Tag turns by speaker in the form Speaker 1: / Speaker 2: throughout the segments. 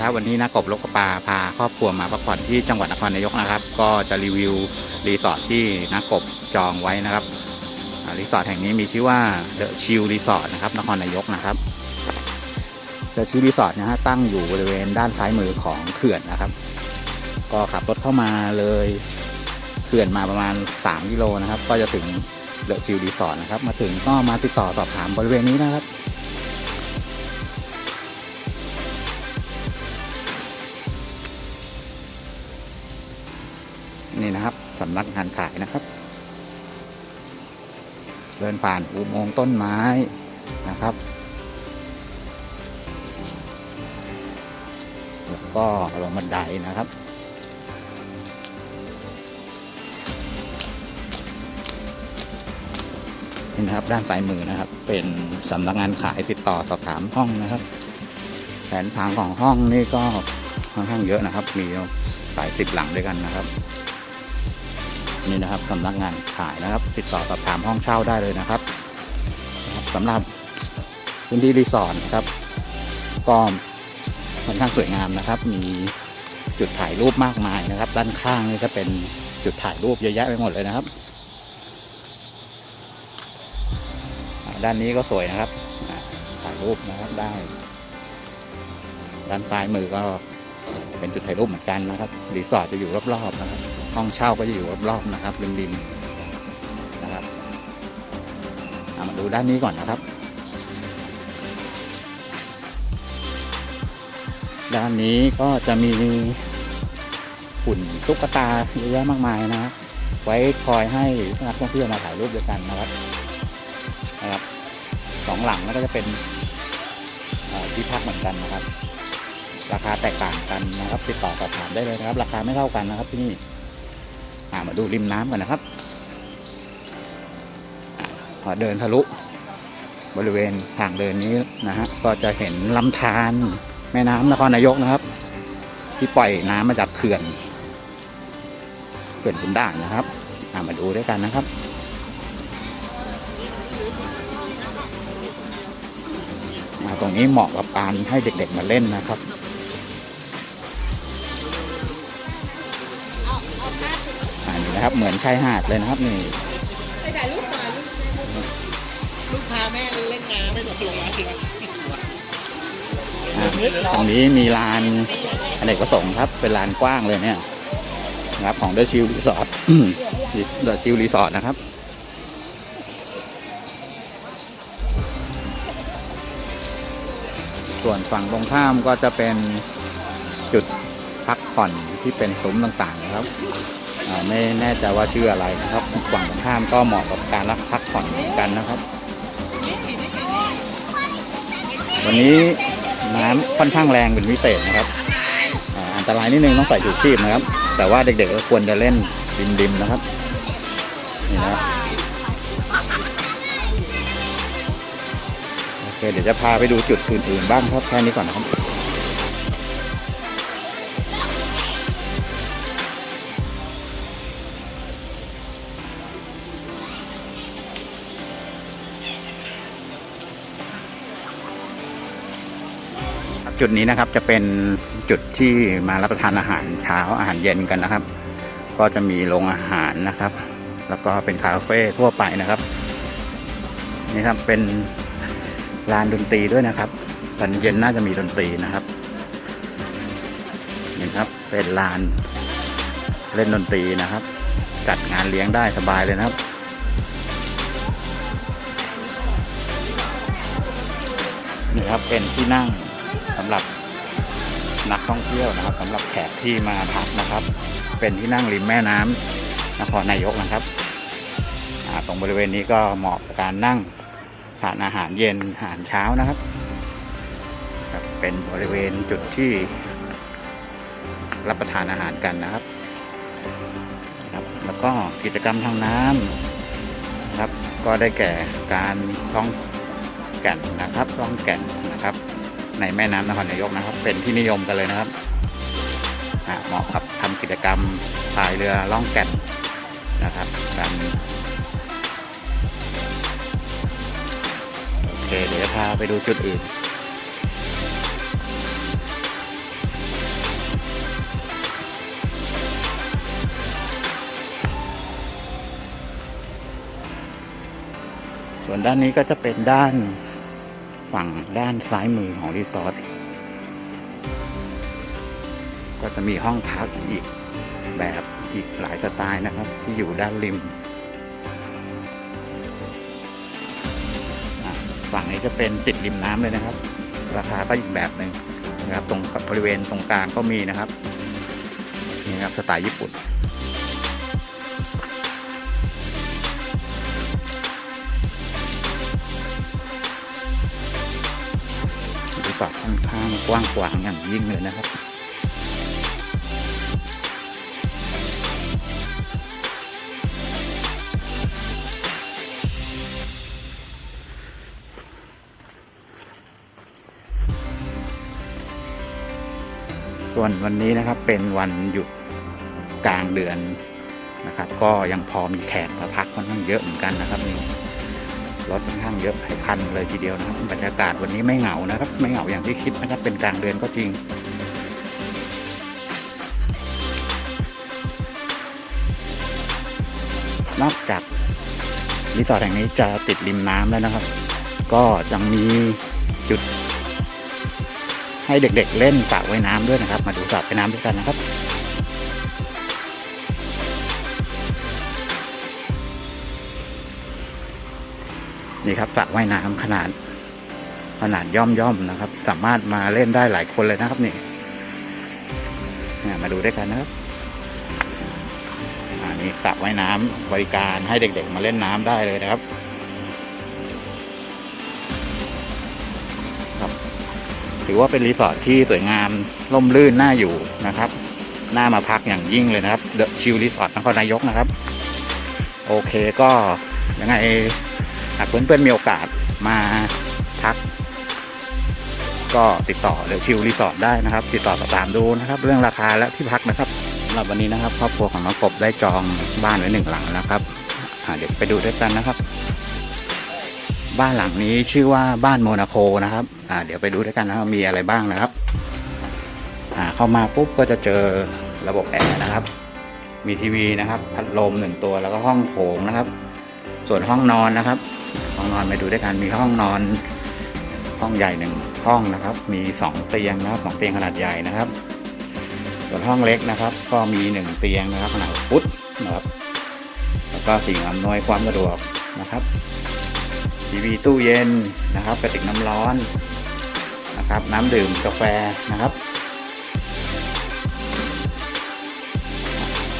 Speaker 1: ครับวันนี้นากบลกกระปาพาครอบครัวมาพักผ่อนที่จังหวัดนครนายกนะครับ ก็จะรีวิวรีสอร์ทที่นากบจองไว้นะครับรีสอร์ทแห่งนี้มีชื่อว่าเดอะชิลรีสอร์ทนะครับนครนายกนะครับเดอะชิลรีสอร์ทนะฮะตั้งอยู่บริเวณด้านซ้ายมือของเขื่อนนะครับ ก็ขับรถเข้ามาเลยเขื่อนมาประมาณ 3 กิโลนะครับ ก็จะถึงเดอะชิลรีสอร์ทนะครับ มาถึงก็มาติดต่อสอบถามบริเวณนี้นะครับ นี่นะครับสำนักงานขายนะครับ เดินผ่านอุโมงค์ต้นไม้นะครับ แล้วก็ลงบันไดนะครับนี่นะครับด้านซ้ายมือนะครับ เป็นสำนักงานขายติดต่อสอบถามห้องนะครับ แผนทางของห้องนี่ก็ค่อนข้างเยอะนะครับ มีหลายสิบหลังด้วยกันนะครับ นี่นะครับสำนักงานขายนะครับ ติดต่อสอบถามห้องเช่าได้เลยนะครับสำหรับพื้นที่รีสอร์ทนะครับก็ค่อนข้างสวยงามนะครับ มีจุดถ่ายรูปมากมายนะครับ ด้านข้างนี่ก็เป็นจุดถ่ายรูปเยอะแยะไปหมดเลยนะครับ ด้านนี้ก็สวยนะครับถ่ายรูปนะครับได้ ด้านซ้ายมือก็เป็นจุดถ่ายรูปเหมือนกันนะครับรีสอร์ทจะอยู่รอบๆนะครับ ห้องเช่าก็จะอยู่รอบๆนะครับริมๆนะครับามาดูด้านนี้ก่อนนะครับ ด้านนี้ก็จะมีหุ่นตุ๊กตาเยอะแยะมากมายนะ ไว้คอยให้นักท่องเที่ยวมาถ่ายรูปด้วยกันนะครับนะครับสองหลังแล้วก็จะเป็นที่พักเหมือนกันนะครับ ราคาแตกต่างกันนะครับ ติดต่อสอบถามได้เลยนะครับ ราคาไม่เท่ากันนะครับที่นี่ มาดูริมน้ำกันนะครับพอเดินทะลุบริเวณทางเดินนี้นะฮะก็จะเห็นลำธารแม่น้ำนครนายกนะครับ ที่ปล่อยน้ำมาจากเขื่อนเขื่อนขุนด่านนะครับามาดูด้วยกันนะครับมาตรงนี้เหมาะกับการให้เด็กๆมาเล่นนะครับ นนี้นะครับ เหมือนชายหาดเลยนะครับนี่
Speaker 2: ไปถ่ายรูปก่อนลูกพาแม่เล่นน้ำไม่ตกลงมาสิครับ
Speaker 1: อ่าตรงนี้มีลานอเนกประสงค์ครับ เป็นลานกว้างเลยเนี่ยนะครับของเดอะชิลรีสอร์ทเดอะชิลรีสอร์ทนะครับส่วนฝั่งตรงข้ามก็จะเป็นจุดพักผ่อนที่เป็นซุ้มต่างๆนะครับอ่า ไม่แน่ใจว่าชื่ออะไรนะครับฝั่งตรงข้ามก็เหมาะกับการรักพักผ่อนเหมือนกันนะครับ วันนี้น้ำค่อนข้างแรงเป็นพิเศษนะครับอันตรายนิดนึงต้องใส่ชูชีพนะครับ แต่ว่าเด็กๆก็ควรจะเล่นริมๆนะครับนี่นะโอเคเดี๋ยวจะพาไปดูจุดอื่นๆบ้างครับแค่นี้ก่อนนะครับ จุดนี้นะครับจะเป็นจุดที่มารับประทานอาหารเช้าอาหารเย็นกันนะครับ ก็จะมีโรงอาหารนะครับ แล้วก็เป็นคาเฟ่ทั่วไปนะครับนี่ครับเป็นลานดนตรีด้วยนะครับตอนเย็นน่าจะมีดนตรีนะครับนี่ครับเป็นลานเล่นดนตรีนะครับ จัดงานเลี้ยงได้สบายเลยนะครับนี่ครับเป็นที่นั่ง สำหรับนักท่องเที่ยวนะครับสำหรับแขกที่มาพักนะครับ เป็นที่นั่งริมแม่น้ำนครนายกนะครับตรงบริเวณนี้ก็เหมาะกับการนั่งทานอาหารเย็นอาหารเช้านะครับ เป็นบริเวณจุดที่รับประทานอาหารกันนะครับครับ แล้วก็กิจกรรมทางน้ำนะครับ ก็ได้แก่การท่องแก่นนะครับร่องแก่นนะครับ ในแม่น้ำนครนายกนะครับ เป็นที่นิยมกันเลยนะครับเหมาะกับทำกิจกรรมพายเรือล่องแก่นนะครับกันโอเคเดี๋ยวพาไปดูจุดอื่นส่วนด้านนี้ก็จะเป็นด้าน ฝั่งด้านซ้ายมือของรีสอร์ทก็จะมีห้องพักอีกแบบอีกหลายสไตล์นะครับ ที่อยู่ด้านริม ฝั่งนี้จะเป็นติดริมน้ำเลยนะครับ ราคาก็อีกแบบหนึ่งนะครับ ตรงกับบริเวณตรงกลางก็มีนะครับนี่ครับสไตล์ญี่ปุ่น รีสอร์ทค่อนข้างกว้างขวางอย่างยิ่งเลยนะครับส่วนวันนี้นะครับเป็นวันหยุดกลางเดือนนะครับ ก็ยังพอมีแขกมาพักค่อนข้างเยอะเหมือนกันนะครับนี่ รถค่อนข้างเยอะหลายคันเลยทีเดียวนะครับบรรยากาศวันนี้ไม่เหงานะครับ ไม่เหงาอย่างที่คิดนะครับเป็นกลางเดือนก็จริงนอกจากรีสอร์ทแห่งนี้จะติดริมน้ำแล้วนะครับ ก็ยังมีจุดให้เด็กๆเล่นสระว่ายน้ำด้วยนะครับ มาดูสระว่ายน้ำด้วยกันนะครับ นี่ครับสระว่ายน้ำขนาด ขนาดย่อมย่อมๆนะครับ สามารถมาเล่นได้หลายคนเลยนะครับนี่มาดูด้วยกันนะครับอันนี้สระว่ายน้ำบริการให้เด็ก ๆ มาเล่นน้ำได้เลยนะครับถือว่าเป็นรีสอร์ทที่สวยงามร่มรื่นน่าอยู่นะครับน่ามาพักอย่างยิ่งเลยนะครับเดอะชิลรีสอร์ทนครนายกนะครับ โอเคก็ยังไงากเพื่อนๆมีโอกาสมาพัก ก็ติดต่อเดอะชิลรีสอร์ทได้นะครับ ติดต่อสอบถามดูนะครับ เรื่องราคาและที่พักนะครับสำหรับวันนี้นะครับครอบครัวของน้องกบได้จองบ้านไว้หนึ่งหลังนะครับอ่าเดี๋ยวไปดูด้วยกันนะครับ บ้านหลังนี้ชื่อว่าบ้านโมนาโคนะครับอ่าเดี๋ยวไปดูด้วยกันนะครับมีอะไรบ้างนะครับอ่าเข้ามาปุ๊บก็จะเจอระบบแอร์นะครับ มีทีวีนะครับ พัดลมหนึ่งตัวแล้วก็ห้องโถงนะครับ ส่วนห้องนอนนะครับ ห้องนอนไปดูด้วยกันมีห้องนอน ห้องใหญ่หนึ่งห้องนะครับ มีสองเตียงนะครับสองเตียงขนาดใหญ่นะครับ ส่วนห้องเล็กนะครับ ก็มีหนึ่งเตียงนะครับขนาดฟุตนะครับ แล้วก็สิ่งอำนวยความสะดวกนะครับทีวีตู้เย็นนะครับกระติกน้ำร้อนนะครับ น้ำดื่มกาแฟนะครับ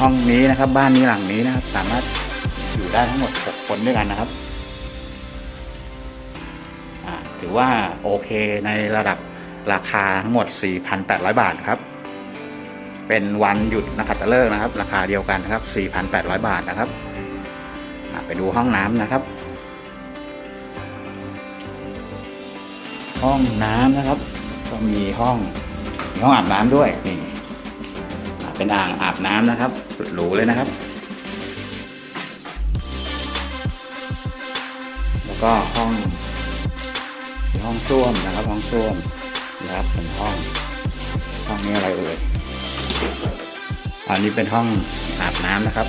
Speaker 1: ห้องนี้นะครับบ้านนี้หลังนี้นะครับ สามารถอยู่ได้ทั้งหมด 6 คนด้วยกันนะครับ ถือว่าโอเคในระดับราคาทั้งหมด 4,800 บาทครับ เป็นวันหยุดนะครับตะเลิกนะครับ ราคาเดียวกันนะครับ 4,800 บาทนะครับ ไปดูห้องน้ำนะครับ ห้องน้ำนะครับ ก็มีห้องมีห้องอาบน้ำด้วยนี่เป็นอ่างอาบน้ำนะครับ สุดหรูเลยนะครับ แล้วก็ห้อง ห้องส้วมนะครับห้องส้วมนะครับเป็นห้องห้องนี้อะไรเอ่ยอันนี้เป็นห้องอาบน้ำนะครับ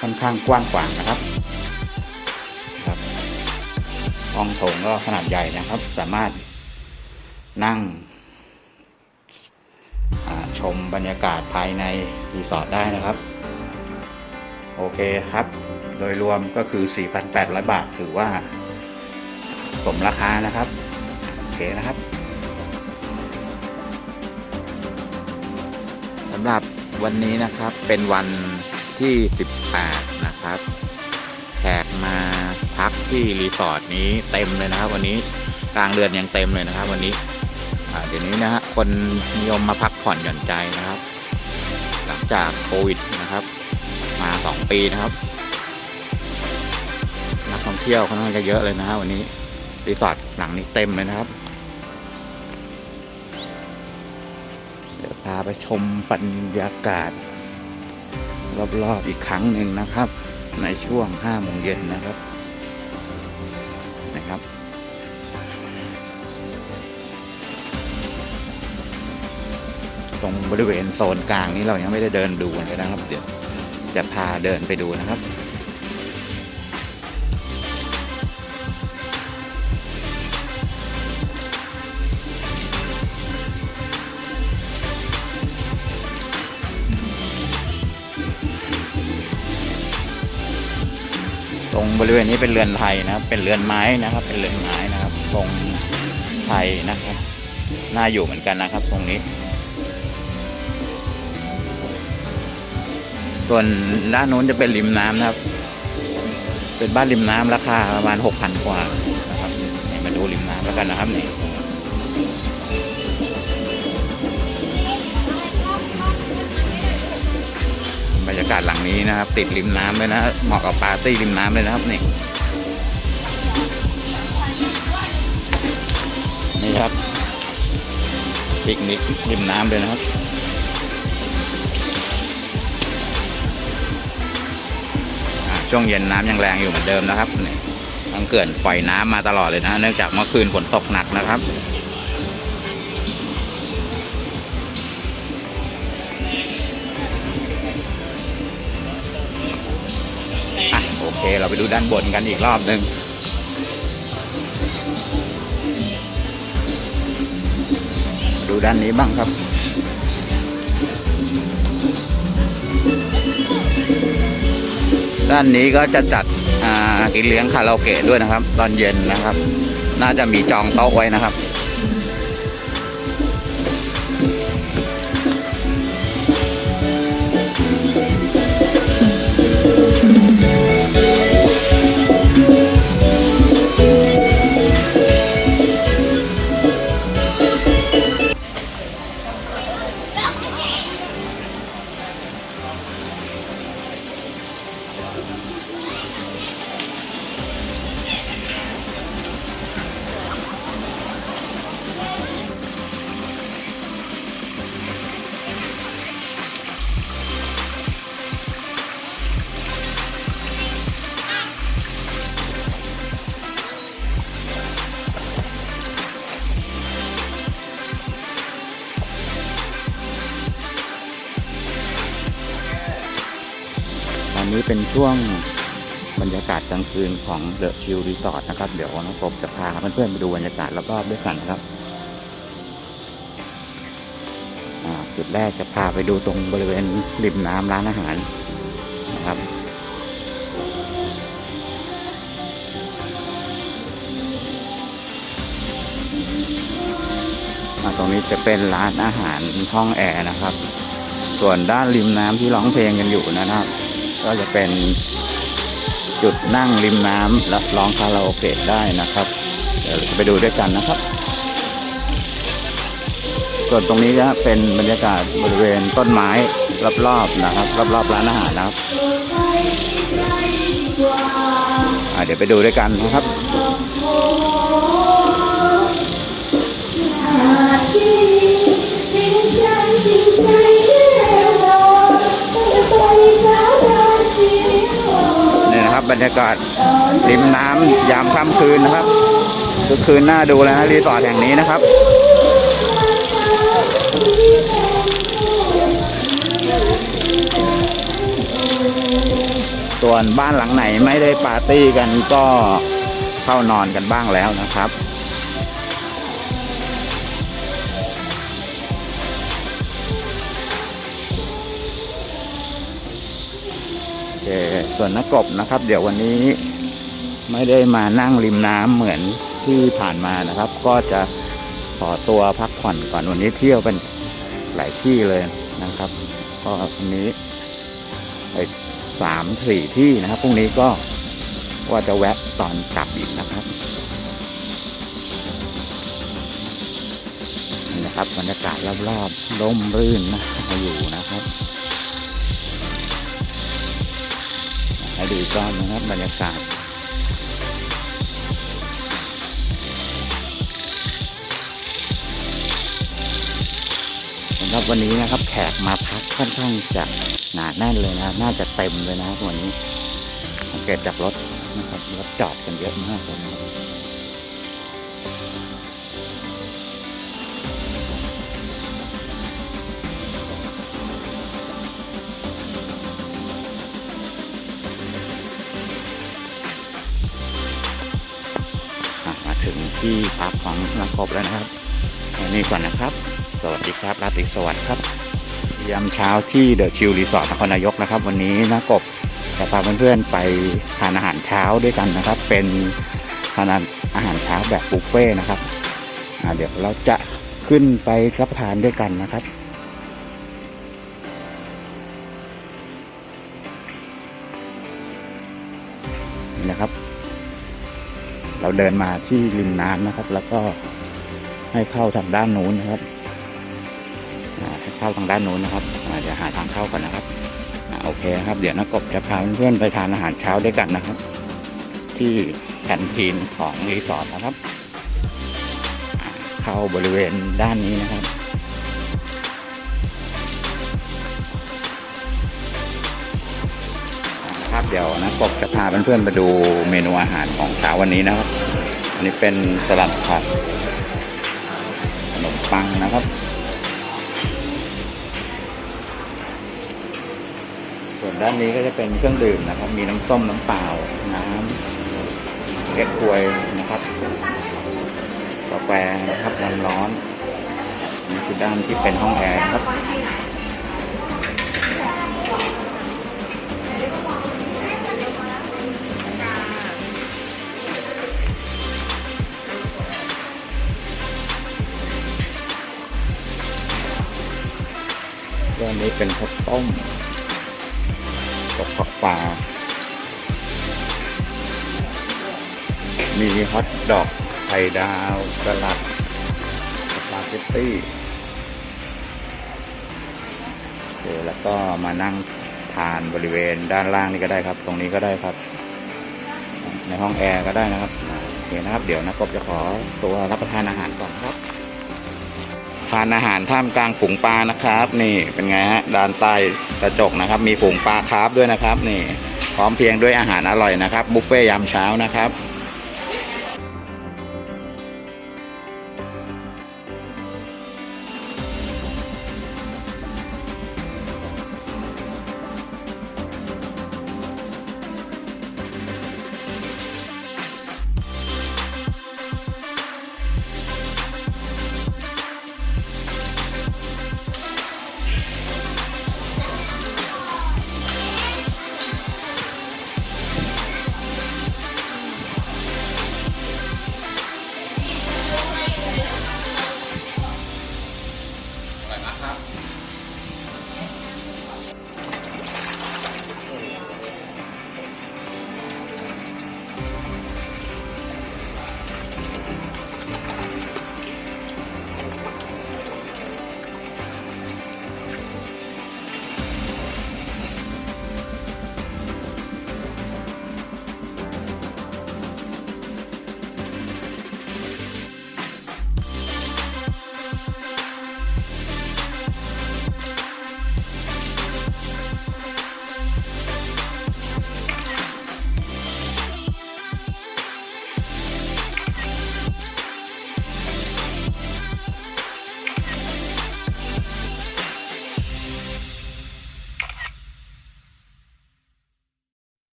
Speaker 1: ค่อนข้างกว้างขวางนะครับครับ ห้องโถงก็ขนาดใหญ่นะครับ สามารถนั่งชมบรรยากาศภายในรีสอร์ทได้นะครับ โอเคครับ โดยรวมก็คือ 4,800 บาทถือว่า สมราคานะครับ เคนะครับสำหรับวันนี้นะครับเป็นวันที่ 18 นะครับแขกมาพักที่รีสอร์ทนี้เต็มเลยนะครับ วันนี้กลางเดือนยังเต็มเลยนะครับ วันนี้เดี๋ยวนี้นะฮะคนนิยมมาพักผ่อนหย่อนใจนะครับ หลังจากโควิดนะครับ มาสองปีนะครับนักท่องเที่ยวค่อนข้างจะเยอะเลยนะฮะวันนี้รีสอร์ทหลังนี้เต็มเลยนะครับ ไปชมบรรยากาศ รอบๆอีกครั้งหนึ่งนะครับ ในช่วง5โมงเย็นนะครับนะครับตรงบริเวณโซนกลางนี้เรายังไม่ได้เดินดูเลยนะครับ เดี๋ยวจะพาเดินไปดูนะครับ บริเวณนี้เป็นเรือนไทยนะครับ เป็นเรือนไม้นะครับ เป็นเรือนไม้นะครับทรงไทยนะครับ น่าอยู่เหมือนกันนะครับ ตรงนี้ ส่วนด้านโน้นจะเป็นริมน้ำนะครับ เป็นบ้านริมน้ำราคาประมาณหกพันกว่านะครับมาดูริมน้ำแล้วกันนะครับนี่ ยากาศหลังนี้นะครับ ติดริมน้ำเลยนะเหมาะกับปาร์ตี้ริมน้ำเลยนะครับนี่นี่ครับปิกนิกริมน้ำเลยนะครับช่วงเย็นน้ำยังแรงอยู่เหมือนเดิมนะครับนี่ทางเขื่อนปล่อยน้ำมาตลอดเลยนะ เนื่องจากเมื่อคืนฝนตกหนักนะครับ เคเราไปดูด้านบนกันอีกรอบหนึ่งดูด้านนี้บ้างครับ ด้านนี้ก็จะจัดกินเลี้ยงคาราโอเกะด้วยนะครับ ตอนเย็นนะครับ น่าจะมีจองโต๊ะไว้นะครับ นี้เป็นช่วงบรรยากาศกลางคืนของเดอะชิลรีสอร์ทนะครับ เดี๋ยวน้องฟบจะพาเพื่อนๆไปดูบรรยากาศรอบๆด้วยกันนะครับจุดแรกจะพาไปดูตรงบริเวณริมน้ำร้านอาหารนะครับตรงนี้จะเป็นร้านอาหารห้องแอร์นะครับ ส่วนด้านริมน้ำที่ร้องเพลงกันอยู่นะครับ ก็จะเป็นจุดนั่งริมน้ำและร้องคาราโอเกะได้นะครับ เดี๋ยวจะไปดูด้วยกันนะครับ ส่วนตรงนี้จะเป็นบรรยากาศบริเวณต้นไม้รอบๆนะครับ รอบๆร้านอาหารนะครับเดี๋ยวไปดูด้วยกันนะครับ
Speaker 3: จ
Speaker 1: บรรยากาศริมน้ำยามค่ำคืนนะครับคือคืนน่าดูเลยนะรีสอร์ทแห่งนี้นะครับส่วนบ้านหลังไหนไม่ได้ปาร์ตี้กันก็เข้านอนกันบ้างแล้วนะครับ เคส่วนนักกบนะครับ เดี๋ยววันนี้ไม่ได้มานั่งริมน้ำเหมือนที่ผ่านมานะครับ ก็จะขอตัวพักผ่อนก่อนวันนี้เที่ยวเป็นหลายที่เลยนะครับ ก็วันนี้ไปสามสี่ที่นะครับพรุ่งนี้ก็ว่าจะแวะตอนกลับอีกนะครับนี่นะครับบรรยากาศรอบๆร่มรื่นนะอยู่นะครับ ดูอีกรอบนะครับบรรยากาศสำหรับวันนี้นะครับแขกมาพักค่อนข้างจะหนาแน่นเลยนะ น่าจะเต็มเลยนะวันนี้สังเกตจากรถนะครับรถจอดกันเยอะมากเลยนะ ที่พักของนักกบแล้วนะครับแค่นี้ก่อนนะครับ สวัสดีครับราตรีสวัสดิ์ครับยามเช้าที่เดอะชิลรีสอร์ทนครนายกนะครับ วันนี้นักกบจะพาเพื่อนๆไปทานอาหารเช้าด้วยกันนะครับ เป็นทานอาหารเช้าแบบบุฟเฟ่ต์นะครับเดี๋ยวเราจะขึ้นไปรับทานด้วยกันนะครับ เราเดินมาที่ริมน้ำนะครับ แล้วก็ให้เข้าทางด้านนู้นนะครับให้เข้าทางด้านนู้นนะครับเดี๋ยวหาทางเข้าก่อนนะครับอโอเคครับ เดี๋ยวนักกบจะพาเพื่อนๆไปทานอาหารเช้าด้วยกันนะครับ ที่แคนทีนของรีสอร์ทนะครับ เข้าบริเวณด้านนี้นะครับครับเดี๋ยวนะกบจะพาเพื่อนๆไปดูเมนูอาหารของเช้าวันนี้นะครับ นนี้เป็นสลัดผัดขนมปังนะครับ ส่วนด้านนี้ก็จะเป็นเครื่องดื่มนะครับ มีน้ำส้มน้ำเปล่า น้ำเก๊กควยนะครับกาแฟนะครับร้อนๆนี่คือด้านที่เป็นห้องแอร์ครับ ด้านนี้เป็นข้าวต้มกับผักปลา มีฮอทดอกไข่ดาวสลัดสปาเกตตี้โอเคแล้วก็มานั่งทานบริเวณด้านล่างนี่ก็ได้ครับ ตรงนี้ก็ได้ครับ ในห้องแอร์ก็ได้นะครับโอเคนะครับ เดี๋ยวนะกบจะขอตัวรับประทานอาหารก่อนครับ ทานอาหารท่ามกลางฝูงปลานะครับ นี่เป็นไงฮะด้านใต้กระจกนะครับ มีฝูงปลาคาร์ฟด้วยนะครับ นี่พร้อมเพียงด้วยอาหารอร่อยนะครับบุฟเฟ่ยามเช้านะ
Speaker 4: ครับ